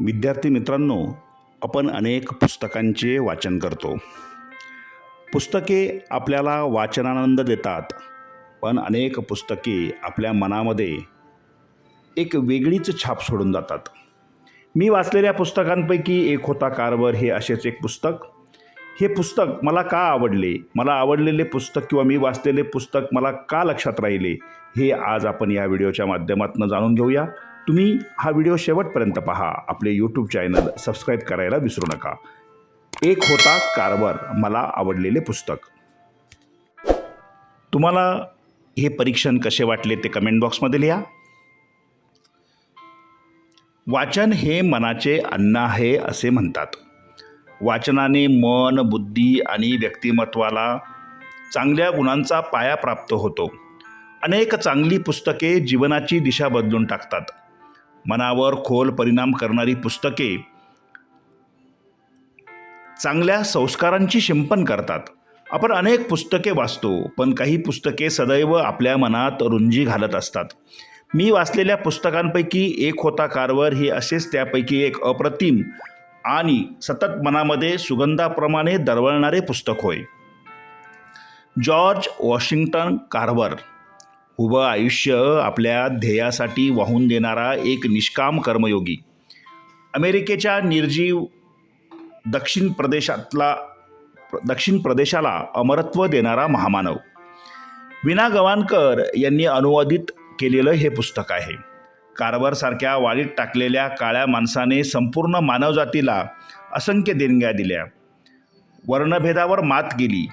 विद्यार्थी मित्रांनो आपण अनेक पुस्तकांचे वाचन करतो. पुस्तके आपल्याला वाचनानंद देतात पण अनेक पुस्तके आपल्या मनामध्ये एक वेगळीच छाप सोडून जातात. मी वाचलेल्या पुस्तकांपैकी एक होता कारवर हे असेच एक पुस्तक. हे पुस्तक मला का आवडले? मला आवडलेले पुस्तक किंवा मी वाचलेले पुस्तक मला का लक्षात राहिले? हे आज आपण या व्हिडिओच्या माध्यमातून जाणून घेऊया. तुम्ही हा व्हिडिओ शेवटपर्यंत पहा. आपले यूट्यूब चॅनल सबस्क्राईब करायला विसरू नका. एक होता कारवर मला आवडलेले पुस्तक. तुम्हाला हे परीक्षण कसे वाटले ते कमेंट बॉक्समध्ये लिहा. वाचन हे मनाचे अन्न आहे असे म्हणतात. वाचनाने मन बुद्धी आणि व्यक्तिमत्वाला चांगल्या गुणांचा पाया प्राप्त होतो. अनेक चांगली पुस्तके जीवनाची दिशा बदलून टाकतात. मनावर खोल परिणाम करणारी पुस्तके चांगल्या संस्कारांची शिंपण करतात. आपण अनेक पुस्तके वाचतो पण काही पुस्तके सदैव आपल्या मनात रुंजी घालत असतात. मी वाचलेल्या पुस्तकांपैकी एक होता कारवर हे असेच त्यापैकी एक अप्रतिम आणि सतत मनामध्ये सुगंधाप्रमाणे दरवळणारे पुस्तक होय. जॉर्ज वॉशिंग्टन कार्वर उभं आयुष्य आपल्या ध्येयासाठी वाहून देणारा एक निष्काम कर्मयोगी. अमेरिकेच्या निर्जीव दक्षिण प्रदेशातला दक्षिण प्रदेशाला अमरत्व देणारा महामानव. विना गवानकर यांनी अनुवादित केलेलं हे पुस्तक आहे. कारभारसारख्या वाळीत टाकलेल्या काळ्या माणसाने संपूर्ण मानवजातीला असंख्य देणग्या दिल्या. वर्णभेदावर मात केली.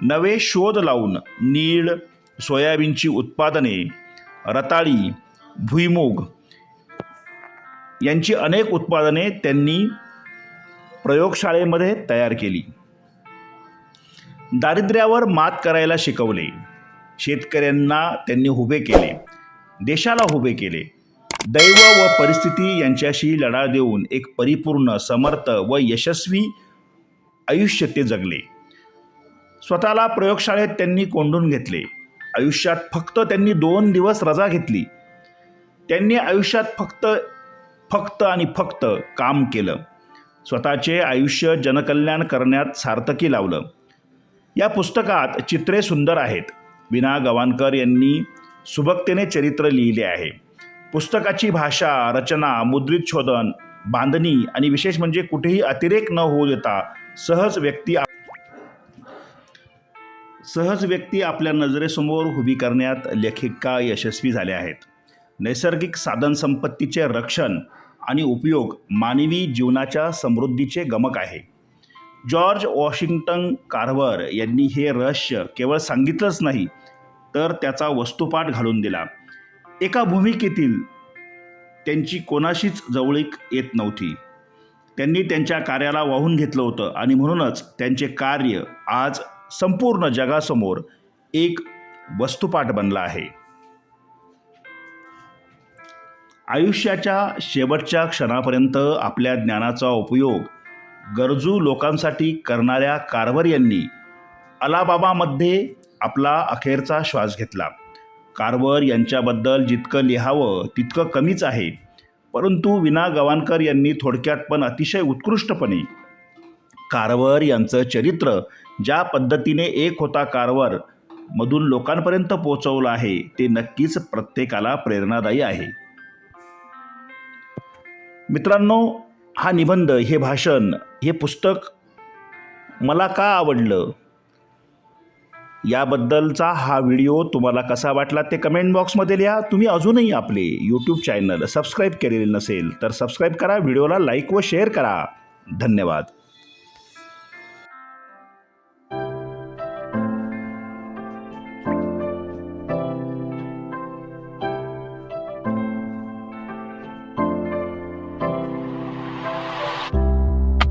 नवे शोध लावून नीळ सोयाबीनची उत्पादने रताळी भुईमूग यांची अनेक उत्पादने त्यांनी प्रयोगशाळेमध्ये तयार केली. दारिद्र्यावर मात करायला शिकवले. शेतकऱ्यांना त्यांनी उभे केले. देशाला उभे केले. दैव व परिस्थिती यांच्याशी लढा देऊन एक परिपूर्ण समर्थ व यशस्वी आयुष्य ते जगले. स्वतःला प्रयोगशाळेत त्यांनी कोंडून घेतले. आयुष्यात फक्त त्यांनी दोन दिवस रजा घेतली. त्यांनी आयुष्यात फक्त फक्त आणि फक्त काम केलं. स्वतःचे आयुष्य जनकल्याण करण्यात सार्थकी लावलं. या पुस्तकात चित्रे सुंदर आहेत. विना गवाणकर यांनी सुबकतेने चरित्र लिहिले आहे. पुस्तकाची भाषा रचना मुद्रित शोधन बांधणी आणि विशेष म्हणजे कुठेही अतिरेक न होऊ देता सहज व्यक्ती सहज व्यक्ती आपल्या नजरेसमोर उभी करण्यात लेखिका यशस्वी झाल्या आहेत. नैसर्गिक साधनसंपत्तीचे रक्षण आणि उपयोग मानवी जीवनाच्या समृद्धीचे गमक आहे. जॉर्ज वॉशिंग्टन कार्व्हर यांनी हे रहस्य केवळ सांगितलंच नाही तर त्याचा वस्तुपाठ घालून दिला. एका भूमिकेतील त्यांची कोणाशीच जवळीक येत नव्हती. त्यांनी त्यांच्या कार्याला वाहून घेतलं होतं आणि म्हणूनच त्यांचे कार्य आज संपूर्ण जगासमोर एक वस्तुपाठ बनला आहे. आयुष्याच्या शेवटच्या क्षणापर्यंत आपल्या ज्ञानाचा उपयोग गरजू लोकांसाठी करणाऱ्या कारवर यांनी अलाबाबामध्ये आपला अखेरचा श्वास घेतला. कारवर यांच्याबद्दल जितकं लिहावं तितकं कमीच आहे. परंतु विना गवाणकर यांनी थोडक्यात पण अतिशय उत्कृष्टपणे कारवर यांचं चरित्र ज्या पद्धतीने एक होता कारवर मधून लोकांपर्यंत पोहोचवलं आहे ते नक्कीच प्रत्येकाला प्रेरणादायी आहे. मित्रांनो हा निबंध हे भाषण हे पुस्तक मला का आवडलं? याबद्दलचा हा व्हिडिओ तुम्हाला कसा वाटला ते कमेंट बॉक्समध्ये लिहा. तुम्ही अजूनही आपले यूट्यूब चॅनल सबस्क्राईब केलेले नसेल तर सबस्क्राईब करा व्हिडिओला लाईक व शेअर करा. धन्यवाद.